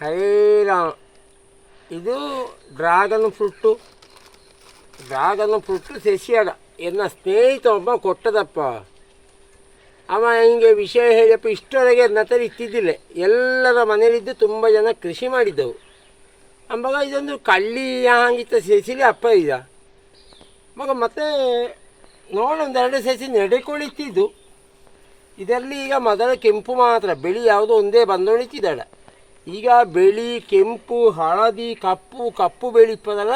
ಹೈರಾಣ ಇದು dragon fruit. Dragon fruit ಸಸ್ಯಾಗ ಎನ್ನ ಸ್ನೇಹಿತ ಒಬ್ಬ ಕೊಟ್ಟದಪ್ಪ. ಅವ ಹಿಂಗೆ ವಿಷಯ ಹೇಳಪ್ಪ ಇಷ್ಟರಿಗೆ ನನ್ನ ಇತ್ತಿದ್ದಿಲ್ಲ. ಎಲ್ಲರ ಮನೆಯಲ್ಲಿದ್ದು ತುಂಬ ಜನ ಕೃಷಿ ಮಾಡಿದ್ದವು. ಅಂಬಾಗ ಇದೊಂದು ಕಳ್ಳಿ ಹಾಂಗಿತ್ತ ಸಸಿಲಿ ಅಪ್ಪ ಇದ ಮಗ ಮತ್ತೆ ನೋಡೊಂದೆರಡು ಸಸಿ ನಡೆಕೊಳಿತಿದ್ದು. ಇದರಲ್ಲಿ ಈಗ ಮೊದಲ ಕೆಂಪು ಮಾತ್ರ, ಬಿಳಿ ಯಾವುದೋ ಒಂದೇ ಬಂದೊಳಿತಿದ್ದಾಳೆ. ಈಗ ಬಿಳಿ, ಕೆಂಪು, ಹಳದಿ, ಕಪ್ಪು ಕಪ್ಪು ಬೆಳಿ ಇಪ್ಪದೆಲ್ಲ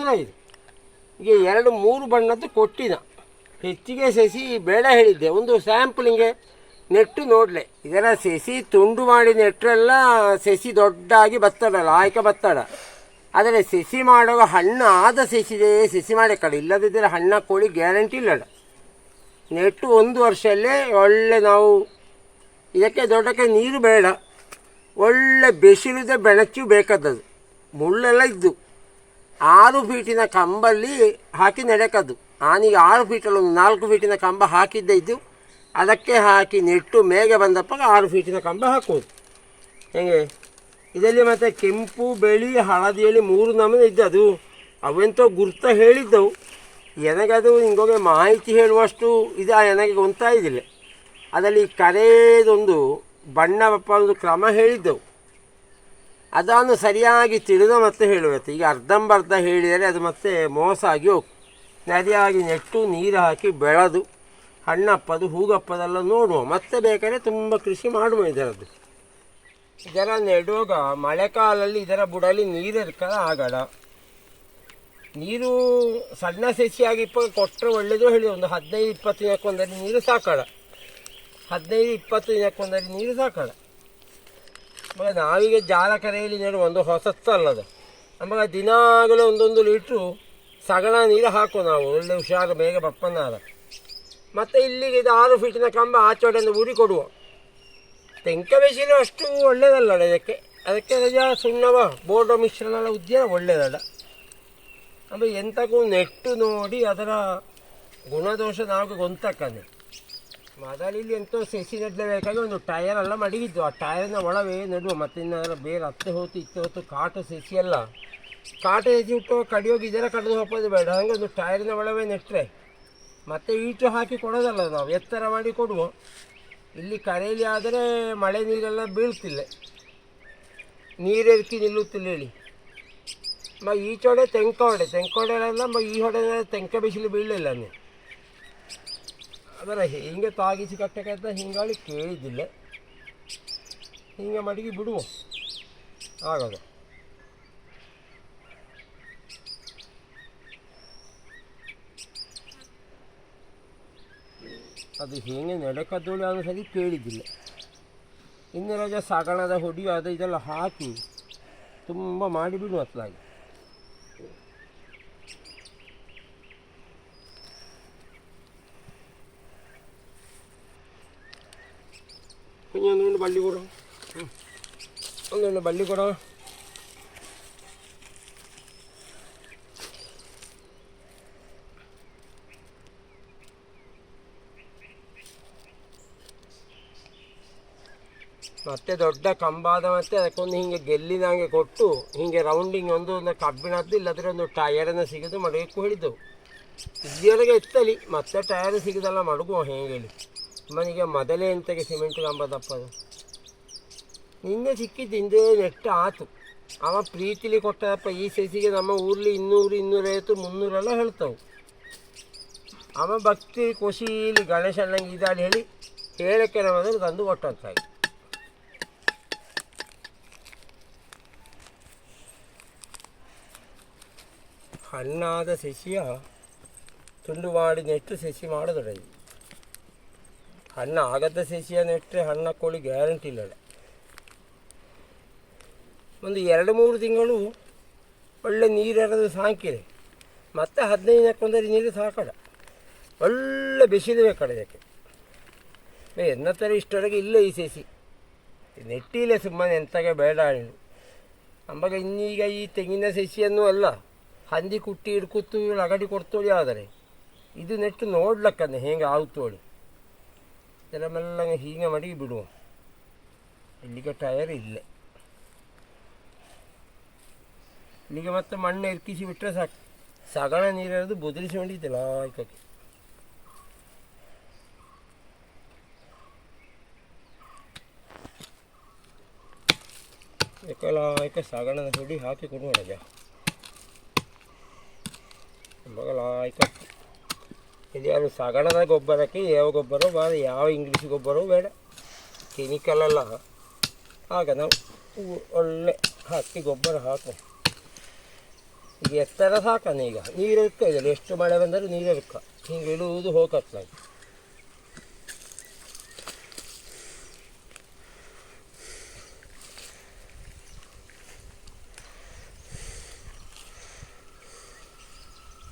ಜನ ಇದೆ. ಈಗ ಎರಡು, ಮೂರು ಬಣ್ಣದ್ದು ಕೊಟ್ಟಿದ. ಹೆಚ್ಚಿಗೆ ಸಸಿ ಬೇಡ ಹೇಳಿದ್ದೆ. ಒಂದು ಸ್ಯಾಂಪಲಿಂಗೆ ನೆಟ್ಟು ನೋಡಲೆ. ಇದರ ಸಸಿ ತುಂಡು ಮಾಡಿ ನೆಟ್ಟರೆಲ್ಲ ಸಸಿ ದೊಡ್ಡಾಗಿ ಬತ್ತಡಲ್ಲ, ಆಯ್ಕೆ ಬತ್ತಡ. ಆದರೆ ಸಸಿ ಮಾಡುವ ಹಣ್ಣು ಆದ ಸಸಿದೇ ಸಸಿ ಮಾಡಿ ಕಡೆ. ಇಲ್ಲದಿದ್ದರೆ ಹಣ್ಣ ಕೋಳಿ ಗ್ಯಾರಂಟಿ ಇಲ್ಲ ನೆಟ್ಟು ಒಂದು ವರ್ಷಲ್ಲೇ ಒಳ್ಳೆ ನಾವು ಇದಕ್ಕೆ ದೊಡ್ಡಕ್ಕೆ ನೀರು ಬೇಡ. ಒಳ್ಳೆ ಬಿಸಿಲಿದೆ, ಬೆಳಕು ಬೇಕದ್ದದು. ಮುಳ್ಳೆಲ್ಲ ಇದ್ದು. ಆರು ಫೀಟಿನ ಕಂಬಲ್ಲಿ ಹಾಕಿ ನೆಡಕದ್ದು. ಆನಿಗೆ ಆರು ಫೀಟಲ್ಲಿ ಒಂದು ನಾಲ್ಕು ಫೀಟಿನ ಕಂಬ ಹಾಕಿದ್ದೆ ಇದ್ದು, ಅದಕ್ಕೆ ಹಾಕಿ ನೆಟ್ಟು ಮೇಗೆ ಬಂದಪ್ಪ ಆರು ಫೀಟಿನ ಕಂಬ ಹಾಕೋದು. ಹೇಗೆ? ಇದರಲ್ಲಿ ಮತ್ತು ಕೆಂಪು ಬೆಳಿ ಹಳದಿ ಹೇಳಿ ಮೂರು ನಮೂನೆ ಇದ್ದದು ಅವೆಂತೋ ಗುರ್ತ ಹೇಳಿದ್ದವು. ನನಗದು ಹಿಂಗೋಗಿ ಮಾಹಿತಿ ಹೇಳುವಷ್ಟು ಇದು ನನಗೆ ಗೊತ್ತಾಯಿದಿಲ್ಲ. ಅದರಲ್ಲಿ ಕರೆದೊಂದು ಬಣ್ಣ ಒಂದು ಕ್ರಮ ಹೇಳಿದ್ದೆವು. ಅದನ್ನು ಸರಿಯಾಗಿ ತಿಳಿದು ಮತ್ತೆ ಹೇಳುತ್ತೆ ಈಗ ಅರ್ಧಂಬರ್ಧ ಹೇಳಿದರೆ ಅದು ಮತ್ತೆ ಮೋಸ ಆಗಿ ಹೋಗ್ತದೆ ನದಿಯಾಗಿ ನೆಟ್ಟು ನೀರು ಹಾಕಿ ಬೆಳೆದು, ಹಣ್ಣಪ್ಪದು, ಹೂಗಪ್ಪದೆಲ್ಲ ನೋಡುವ. ಮತ್ತೆ ಬೇಕಾದ್ರೆ ತುಂಬ ಕೃಷಿ ಮಾಡುವ ಇದರದ್ದು. ಇದರ ನೆಡುವಾಗ ಮಳೆಕಾಲಲ್ಲಿ ಇದರ ಬುಡಲಿ ನೀರು ಇರ್ಕಲ್ಲ ಆಗಡ ನೀರು ಸಣ್ಣ ಸಸಿಯಾಗಿ ಇಪ್ಪ ಕೊಟ್ಟರೆ ಒಳ್ಳೆಯದು ಹೇಳಿ. ಒಂದು ಹದಿನೈದು, ಇಪ್ಪತ್ತು ದಿನಕ್ಕೊಂದರೆ ನೀರು ಸಾಕಡ ಹದಿನೈದು, ಇಪ್ಪತ್ತು ದಿನಕ್ಕೊಂದರಿ ನೀರು ಸಾಕಲ್ಲ ಮಗ ನಾವೀಗ ಜಾಲ ಕರೆಯಲ್ಲಿ ನೆಡುವ ಒಂದು ಹೊಸತ್ತು ಅಲ್ಲದ ನಮಗೆ ದಿನಾಗಲೂ ಒಂದೊಂದು ಲೀಟ್ರು ಸಗಣ ನೀರು ಹಾಕುವ ನಾವು. ಒಳ್ಳೆ ಹುಷಾರು, ಬೇಗ ಬಪ್ಪನಾದ. ಮತ್ತು ಇಲ್ಲಿಗೆ ಇದು ಆರು ಫೀಟಿನ ಕಂಬ ಆಚೋಟೆಯಿಂದ ಊರಿ ಕೊಡುವ. ತೆಂಕ ಬೇಸಿನ ಅಷ್ಟು ಒಳ್ಳೆಯದಲ್ಲ ಇದಕ್ಕೆ. ಅದಕ್ಕೆ ರಜಾ ಸುಣ್ಣವ, ಬೋರ್ಡ ಮಿಶ್ರಣ ಉದ್ಯಾನ ಒಳ್ಳೆಯದಲ್ಲ ಅಂದರೆ ಎಂತಕ್ಕೂ ನೆಟ್ಟು ನೋಡಿ ಅದರ ಗುಣದೋಷ ನಾವು ಗೊತ್ತಕ್ಕನೆ ಮೊದಲಿಲ್ಲಿ ಎಂತೋ ಸಸಿ ನೆಡಲೇಬೇಕಾಗಿ ಒಂದು ಟಯರ್ ಎಲ್ಲ ಮಡಗಿದ್ದು ಆ ಟಯರ್ನ ಒಳವೇ ನೆಡುವ ಮತ್ತೆ ಇನ್ನಾದ್ರೂ ಬೇರೆ ಹತ್ತೆ ಹೋತು, ಇತ್ತು ಹೊತ್ತು ಕಾಟು ಸಸಿ ಎಲ್ಲ. ಕಾಟು ಸಸಿ ಇಟ್ಟು ಕಡಿಯೋಗಿ ಇದರ ಕಡಿದು ಹೋಗೋದು ಬೇಡ, ಹಂಗೆ ಒಂದು ಟಯರ್ನ ಒಳವೇ ನೆಟ್ಟರೆ ಮತ್ತೆ ಈಟು ಹಾಕಿ ಕೊಡೋದಲ್ಲ ನಾವು, ಎತ್ತರ ಮಾಡಿ ಕೊಡುವ. ಇಲ್ಲಿ ಕರೆಯಲ್ಲಿ ಆದರೆ ಮಳೆ ನೀರೆಲ್ಲ ಬೀಳ್ತಿಲ್ಲ. ನೀರೆರ್ಕಿ ನಿಲ್ಲುತ್ತಿಲ್ಲ ಹೇಳಿ. ಮ, ಈಚೊಡೆ ತೆಂಕ ಹೊಡೆ ತೆಂಕ ಮ, ಈ ಹೊಡೆದ ತೆಂಕ ಬಿಸಿಲು ಬೀಳಲಿಲ್ಲ ನೀವು ಅದರ ಹಿಂಗೆ ತಾಗಿಸಿ ಕಟ್ಟಕ್ಕೆ ಹಿಂಗಾಳಿ ಕೇಳಿದ್ದಿಲ್ಲ ಹಿಂಗೆ ಮಡಗಿ ಬಿಡುವ ಆಗೋದು ಅದು ಹೇಗೆ ನೆಡಕದ್ದೋಳಿ ಅನ್ನೋ ಸರಿ ಕೇಳಿದ್ದಿಲ್ಲ ಇನ್ನು ರಜೆ ಸಗಣದ ಹೊಡಿ ಅದು ಇದೆಲ್ಲ ಹಾಕಿ ತುಂಬ ಮಾಡಿಬಿಡು ಅತ್ಲಾಗಿ ಬಳ್ಳಿ ಕೊಡು. ಹ್ಮ್. ಒಂದೊಂದು ಬಳ್ಳಿ ಕೊಡು. ಮತ್ತೆ ದೊಡ್ಡ ಕಂಬಾದ ಮತ್ತೆ ಅದಕ್ಕೊಂದು ಹಿಂಗೆ ಗೆಲ್ಲಿನಂಗೆ ಕೊಟ್ಟು ಹಿಂಗೆ ರೌಂಡಿಂಗ್ ಒಂದು ಒಂದು ಕಬ್ಬಿಣದ್ದು ಇಲ್ಲದ್ರೆ ಒಂದು ಟಯರನ್ನು ಸಿಗೋದು ಮಡಗಕ್ಕೂ ಹೇಳಿದ್ದೆವು. ಇಲ್ಲಿಯವರೆಗೆ ಎತ್ತಲಿ, ಮತ್ತೆ ಟಯರ್ ಸಿಗೋದಲ್ಲ ಮಡಗುವ ಹೇಗೆ ಹೇಳಿ. ಮನೆಗೆ ಮೊದಲೇ ಎಂತಗೆ ಸಿಮೆಂಟ್ ಕಂಬ ದಪ್ಪದು ನಿನ್ನೆ ಸಿಕ್ಕಿದ್ದು ಹಿಂದೆ ನೆಟ್ಟು ಆತು. ಅವ ಪ್ರೀತಿಲಿ ಕೊಟ್ಟದಪ್ಪ, ಈ ಸಸಿಗೆ ನಮ್ಮ ಊರ್ಲಿ ಇನ್ನೂರು, ಇನ್ನೂರೈವತ್ತು, ಮುನ್ನೂರೆಲ್ಲ ಹೇಳ್ತಾವೆ. ಅವ ಭಕ್ತಿ, ಖುಷಿಲಿ ಗಣೇಶಣ್ಣಂಗೆ ಇದಾಡಿ ಹೇಳಿ ಹೇಳಕ್ಕೆ ನಮ್ಮದು ತಂದು ಕೊಟ್ಟಂತಾಗಿ ಹಣ್ಣಾದ ಸಸಿಯ ತುಂಡು ಮಾಡಿ ನೆಟ್ಟು ಸಸಿ ಮಾಡೋದೊಡಗಿ ಹಣ್ಣು ಆಗದ ಸಸಿಯನ್ನು ಇಟ್ಟರೆ ಹಣ್ಣು ಕೋಳಿ ಗ್ಯಾರಂಟಿ ಇಲ್ಲ ಒಂದು ಎರಡು ಮೂರು ತಿಂಗಳು ಒಳ್ಳೆ ನೀರೆರೆದು ಸಾಕಿದೆ. ಮತ್ತೆ ಹದಿನೈದು ಹಾಕೊಂಡ್ರೆ ನೀರು ಸಾಕಡ ಒಳ್ಳೆ ಬಿಸಿಲು ಬೇಕಡ ಇದಕ್ಕೆ. ಎನ್ನ ಥರ ಇಷ್ಟವರೆಗೆ ಇಲ್ಲ ಈ ಸಸಿ ನೆಟ್ಟಿಲ್ಲ ಸುಮ್ಮನೆ ಎಂತಾಗ ಬೇಡ ಹಣ್ಣು ಅಂಬಾಗ ಇನ್ನೀಗ ಈ ತೆಂಗಿನ ಸಸಿಯನ್ನು ಅಲ್ಲ, ಹಂದಿ ಕುಟ್ಟಿ ಹಿಡ್ಕೂತು, ಲಗಡಿ ಕೊಡ್ತೋಳಿ ಆದರೆ. ಇದು ನೆಟ್ಟು ನೋಡ್ಲಕ್ಕನೆ ಹೇಗೆ ಆಗುತ್ತೋಳಿ. ಇದರ ಮೆಲ್ಲಗೆ ಹೀಗೆ ಮಡಗಿ ಬಿಡುವ ಇಲ್ಲಿಗೆ ಟಯರ್ ಇಲ್ಲೇ ಇಲ್ಲಿಗೆ ಮತ್ತೆ ಮಣ್ಣು ಇರ್ಕಿಸಿ ಬಿಟ್ಟರೆ ಸಾಕು ಸಗಣ ನೀರಿರೋದು ಬದಲಿಸ್ಕೊಂಡಿದ್ದೆ ಲಾಯ್ಕಕ್ಕೆ ಲಾಯ್ಕ ಸಗಣದ ಹುಡಿ ಹಾಕಿ ಕೊಡುವ ಜಾ ಲಾಯ್ಕ ಇದು ಯಾರು ಸಗಣದ ಗೊಬ್ಬರಕ್ಕೆ ಯಾವ ಗೊಬ್ಬರ ಬೇಡ, ಯಾವ ಇಂಗ್ಲೀಷ್ ಗೊಬ್ಬರವೂ ಬೇಡ. ಕೆಮಿಕಲ್ ಅಲ್ಲ. ಆಗ ನಾವು ಒಳ್ಳೆ ಹಾಕಿ ಗೊಬ್ಬರ ಹಾಕು ಎತ್ತರ ಸಾಕಾನೆ ಈಗ ನೀರು ಇರ್ಕ ಎಷ್ಟು ಮಳೆ ಬಂದರೂ ನೀರು ಇರ್ಕ ಹಿಂಗೆ ಇಳುವುದು ಹೋಗತ್ತ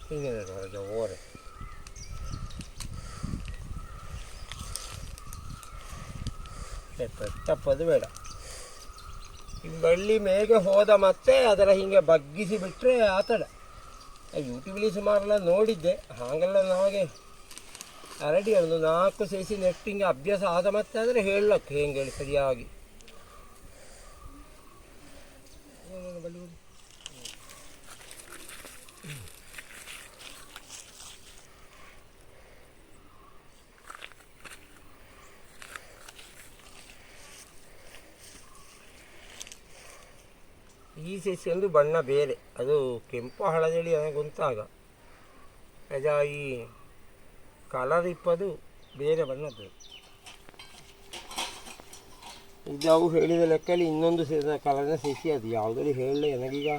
ಹಿಂಗೆ ನೋಡು, ಓರೆ ತಪ್ಪದು ಬೇಡ. ಬಳ್ಳಿ ಮೇಗೆ ಹೋದ ಮತ್ತೆ ಅದರ ಹಿಂಗೆ ಬಗ್ಗಿಸಿ ಬಿಟ್ಟರೆ ಆತಡ ಯೂಟ್ಯೂಬಲ್ಲಿ ಸುಮಾರೆಲ್ಲ ನೋಡಿದ್ದೆ. ಹಾಗೆಲ್ಲ ನಮಗೆ ಅರಡಿ ಒಂದು ನಾಲ್ಕು ಸೇಸಿ ನೆಟ್ಟು ಹಿಂಗೆ ಅಭ್ಯಾಸ ಆದ ಮತ್ತೆ ಆದರೆ ಹೇಳಕ್ಕೆ ಹೆಂಗೆ ಹೇಳಿ ಸರಿಯಾಗಿ. ಈ ಸಸಿ ಒಂದು ಬಣ್ಣ ಬೇರೆ. ಅದು ಕೆಂಪು ಹಳದಿ ನನಗೆ ಗೊಂತಾಗ ಅದ ಈ ಕಲರ್ ಇಪ್ಪದು ಬೇರೆ ಬಣ್ಣದ್ದು. ಇದು ಅವು ಹೇಳಿದ ಲೆಕ್ಕಲ್ಲಿ ಇನ್ನೊಂದು ಕಲರ್ನ ಸಸಿ ಅದು. ಯಾವುದಲ್ಲಿ ಹೇಳಲಿ, ನನಗೀಗ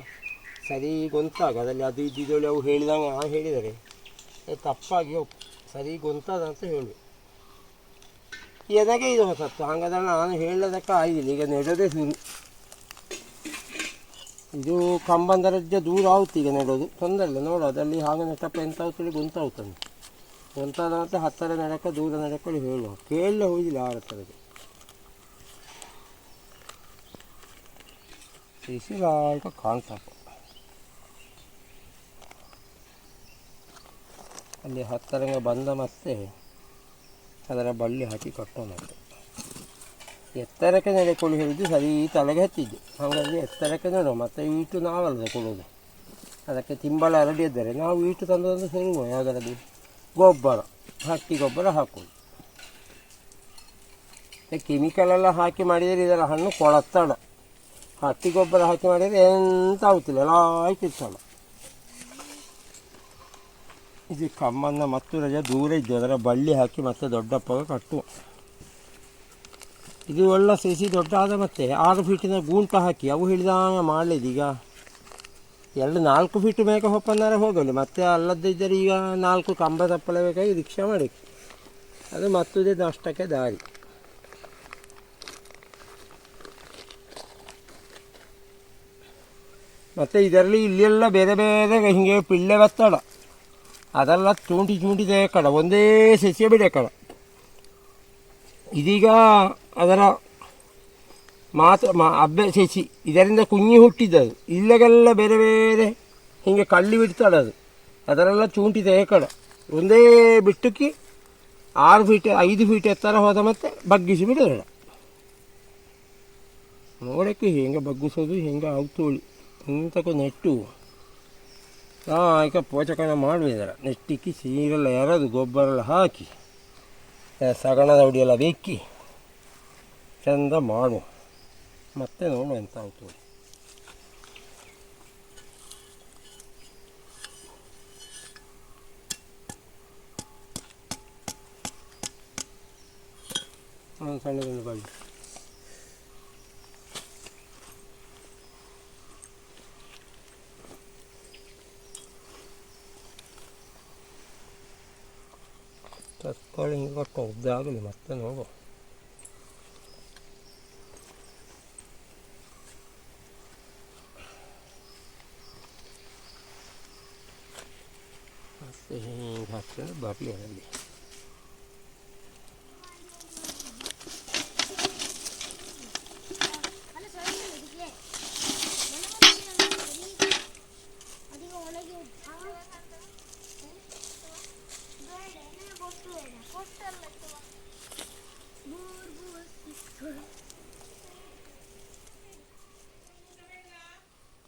ಸರಿ ಗೊಂತಾಗ. ಅದರಲ್ಲಿ ಅದು ಇದ್ದಿದ್ದೇಳಿ ಅವು ಹೇಳಿದಂಗೆ ನಾನು ಹೇಳಿದರೆ ತಪ್ಪಾಗಿ ಸರಿ ಗೊತ್ತಾದ ಅಂತ ಹೇಳಿ. ಎನಗೆ ಇದು ಹೊಸತ್ತು ಹಾಗಾದ್ರೆ ನಾನು ಹೇಳೋದಕ್ಕೆ ಆಗಿಲ್ಲ ಈಗ ನೆಡೋದೇ ಶುರು ಇದು ಕಂಬಂದರಜ್ಜ ದೂರ ಆಗುತ್ತೆ ಈಗ ನೆಡೋದು. ತೊಂದರೆ ಇಲ್ಲ, ನೋಡು, ಅದರಲ್ಲಿ ಹಾಗೆ ನೆಟ್ಟಪ್ಪ ಎಂತ ಆಗುತ್ತೇಳಿ ಗೊತ್ತಾಗ್ತಾನೆ ಎಂತಾದ ಮತ್ತೆ ಹತ್ತಿರ ನಡಕ, ದೂರ ನಡಕೊಳ್ಳಿ ಹೇಳುವ. ಕೇಳಲೇ ಹೋಗಿಲ್ಲ ಯಾರ ಹತ್ತಿರಕ್ಕೆ ಬಿಸಿಲಾಗ ಕಾಣ್ತಪ್ಪ ಅಲ್ಲಿ ಹತ್ತರಂಗ ಬಂದ ಮತ್ತೆ ಅದರ ಬಳ್ಳಿ ಹಾಕಿ ಕಟ್ಟೋಣ ಮತ್ತೆ ಎತ್ತರಕ್ಕೆ ನಡೆಕೊಳ್ಳಿ ಹೇಳಿದ್ದು ಸರಿ ತಲೆಗೆ ಹತ್ತಿದ್ದು. ಹಾಗಾಗಿ ಎತ್ತರಕ್ಕೆ ನೆಡುವ ಮತ್ತು ಈಟು ನಾವಲ್ಲ ಕೊಡೋದು? ಅದಕ್ಕೆ ತಿಂಬಳ ಹರಡಿದ್ದರೆ ನಾವು ಈಟು ತಂದು ತಂದು ಸುರುವ ಯಾವುದರಲ್ಲಿ ಗೊಬ್ಬರ. ಹಟ್ಟಿ ಗೊಬ್ಬರ ಹಾಕೋದು. ಕೆಮಿಕಲ್ ಎಲ್ಲ ಹಾಕಿ ಮಾಡಿದರೆ ಇದರ ಹಣ್ಣು ಕೊಳತ್ತಣ ಹಟ್ಟಿ ಗೊಬ್ಬರ ಹಾಕಿ ಮಾಡಿದರೆ ಎಂತ ಆಗುತ್ತಿಲ್ಲ, ಎಲ್ಲ ಇದು ಕಮ್ಮನ್ನ ಮತ್ತು ರಜೆ ದೂರ ಇದ್ದು, ಅದರ ಬಳ್ಳಿ ಹಾಕಿ ಮತ್ತೆ ದೊಡ್ಡಪ್ಪಗ ಕಟ್ಟುವ. ಇದು ಒಳ್ಳೆ ಸಸಿ ದೊಡ್ಡಾದ ಮತ್ತೆ ಆರು ಫೀಟಿನ ಗೂಂಟ ಹಾಕಿ ಅವು ಹಿಡಿದಾಗ ಮಾಡಲಿದ್ದು ಈಗ. ಎರಡು ನಾಲ್ಕು ಫೀಟ್ ಮೇಕ ಹೊಪ್ಪನ್ನಾರೆ ಹೋಗಲಿ, ಮತ್ತೆ ಅಲ್ಲದಿದ್ದರೆ ಈಗ ನಾಲ್ಕು ಕಂಬ ತಪ್ಪಲೆ ಬೇಕಾಗಿ ರಿಕ್ಷಾ ಮಾಡಿ ಅದು ಮತ್ತದೇ ನಷ್ಟಕ್ಕೆ ದಾರಿ. ಮತ್ತು ಇದರಲ್ಲಿ ಇಲ್ಲೆಲ್ಲ ಬೇರೆ ಬೇರೆ ಹಿಂಗೆ ಪಿಳ್ಳೆ ಬತ್ತಡ ಅದೆಲ್ಲ ಚೂಂಟಿ ಚೂಂಟಿದೆ ಕಡ, ಒಂದೇ ಸಸ್ಯ ಬಿಡೆ ಕಡ. ಇದೀಗ ಅದರ ಮಾತು ಮಾ ಅಬ್ಬೆ ಇದರಿಂದ ಕುಂಗಿ ಹುಟ್ಟಿದ್ದದು. ಇಲ್ಲಗೆಲ್ಲ ಬೇರೆ ಬೇರೆ ಹೀಗೆ ಕಳ್ಳಿ ಅದು. ಅದರೆಲ್ಲ ಚೂಂಟಿದೆ ಏಕಡೆ ಒಂದೇ ಬಿಟ್ಟಕ್ಕೆ ಆರು ಫೀಟ್ ಐದು ಫೀಟ್ ಎತ್ತರ ಹೋದ ಮತ್ತೆ ಬಗ್ಗಿಸಿ ಬಿಡೋಣ ನೋಡೋಕ್ಕೆ ಹೆಂಗೆ ಬಗ್ಗಿಸೋದು, ಹೆಂಗೆ ಆಗ್ತೋಳಿ ಇಂಥಕ್ಕ ನೆಟ್ಟು. ಈಗ ಪೋಷಕನ ಮಾಡುವುದರ ನೆಟ್ಟಿಕ್ಕಿ ಸೀರೆಲ್ಲ ಎರದು ಗೊಬ್ಬರ ಎಲ್ಲ ಹಾಕಿ ಸಗಣದ ಹುಡಿಯೆಲ್ಲ ಬೆಕ್ಕಿ ಚಂದ ಮಾಡು ಮತ್ತೆ ನೋಡು ಎಂತ ಆಯ್ತು ಒಂದು ಸಣ್ಣದೊಂದು ಬಳ್ಳಿ ತತ್ಕೊಳ್ಳಿ ಹಿಂಗೆ ಕೊಟ್ಟು ಉದ್ದಾಗಲಿ ಮತ್ತೆ ನೋಡು ಮತ್ತೆ ಹಿಂಗೆ ಹಾಕಿದ್ರೆ ಬರಲಿ ಅದರಲ್ಲಿ ಅಲ್ಲ ಸರಿ ಇದಕ್ಕೆ ಅದೀಗ ಒಳಗೆ ಕೊಟ್ಟು ಬೇಡ ಕೊಟ್ಟಲ್ಲ ಮೂರು ಮೂರು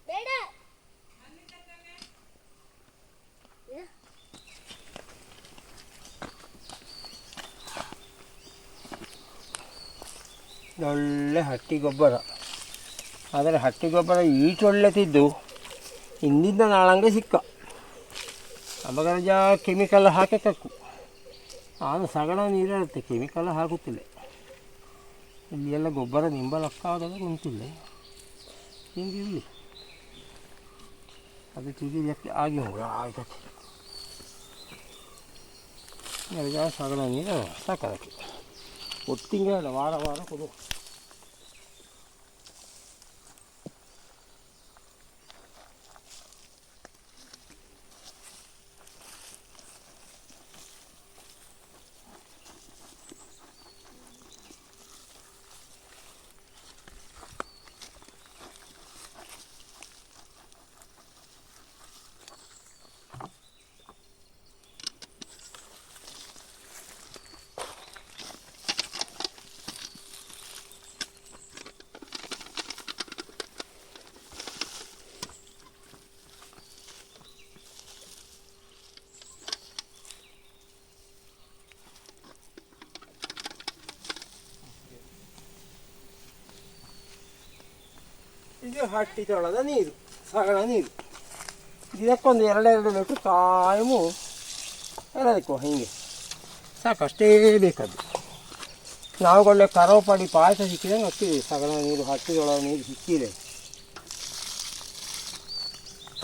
ಬೇಡ ಒಳ್ಳೆ ಹಟ್ಟಿ ಗೊಬ್ಬರ. ಆದರೆ ಹಟ್ಟಿ ಗೊಬ್ಬರ ಈಟೊಳ್ಳೆ ತಿದ್ದು ಇಂದಿಂದ ನಾಳಂಗೆ ಸಿಕ್ಕ. ಅಮಗರಜ ಕೆಮಿಕಲ್ ಹಾಕಕ್ಕೂ ಆದ ಸಗಣ ನೀರಿರುತ್ತೆ ಕೆಮಿಕಲ್ ಹಾಕುತ್ತಿಲ್ಲ ಇಲ್ಲಿ ಎಲ್ಲ ಗೊಬ್ಬರ ನಿಂಬಲಕ್ಕಾದಾಗ ಉಂಟಿಲ್ಲ ಹಿಂಗಿರಲಿ ಅದು ತಿರುಗಿ ಆಗಿ ಹೋಗ ಎಲ್ಲ ಸಗಣ ನೀರು ಸಾಕದಕ್ಕೆ ಒಟ್ಟಿಗೆ ಅಲ್ಲ ವಾರ ವಾರ ಕೊಡು ಇದು ಹಟ್ಟಿ ನೀರು, ಸಗಣ ನೀರು. ಇದಕ್ಕೊಂದು ಎರಡೆರಡು ಲೀಟ್ರ್ ಕಾಯಮು ಎರಡಕ್ಕೂ ಹೀಗೆ. ಸಾಕಷ್ಟೇ ಬೇಕದು ನಾವು ಒಳ್ಳೆ ಕರವಪಡಿ ಪಾಯಸ ಸಿಕ್ಕಿದಂಗೆ ಹಾಕ್ತೀವಿ ಸಗಣ ನೀರು ಹಟ್ಟಿದೊಳಗೆ ನೀರು ಸಿಕ್ಕಿದೆ.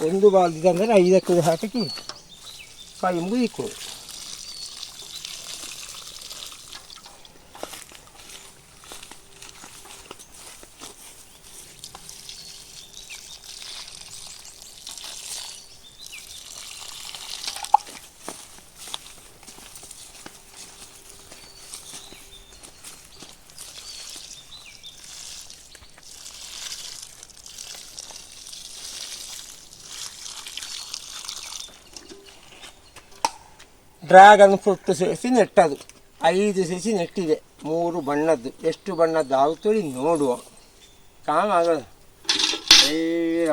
ಒಂದು ಬಾಲ್ದಿದಂದರೆ ಐದಕ್ಕೂ ಹಾಕಿ ಕೈ ಮುಗಿದಿಕ್ಕು ಡ್ರ್ಯಾಗನ್ ಫ್ರೂಟ್ ಸೇರಿಸಿ ನೆಟ್ಟದು. ಐದು ಸೇರಿಸಿ ನೆಟ್ಟಿದೆ. ಮೂರು ಬಣ್ಣದ್ದು. ಎಷ್ಟು ಬಣ್ಣದ್ದು ಆಗುತ್ತೋ ನೋಡುವ. ಏ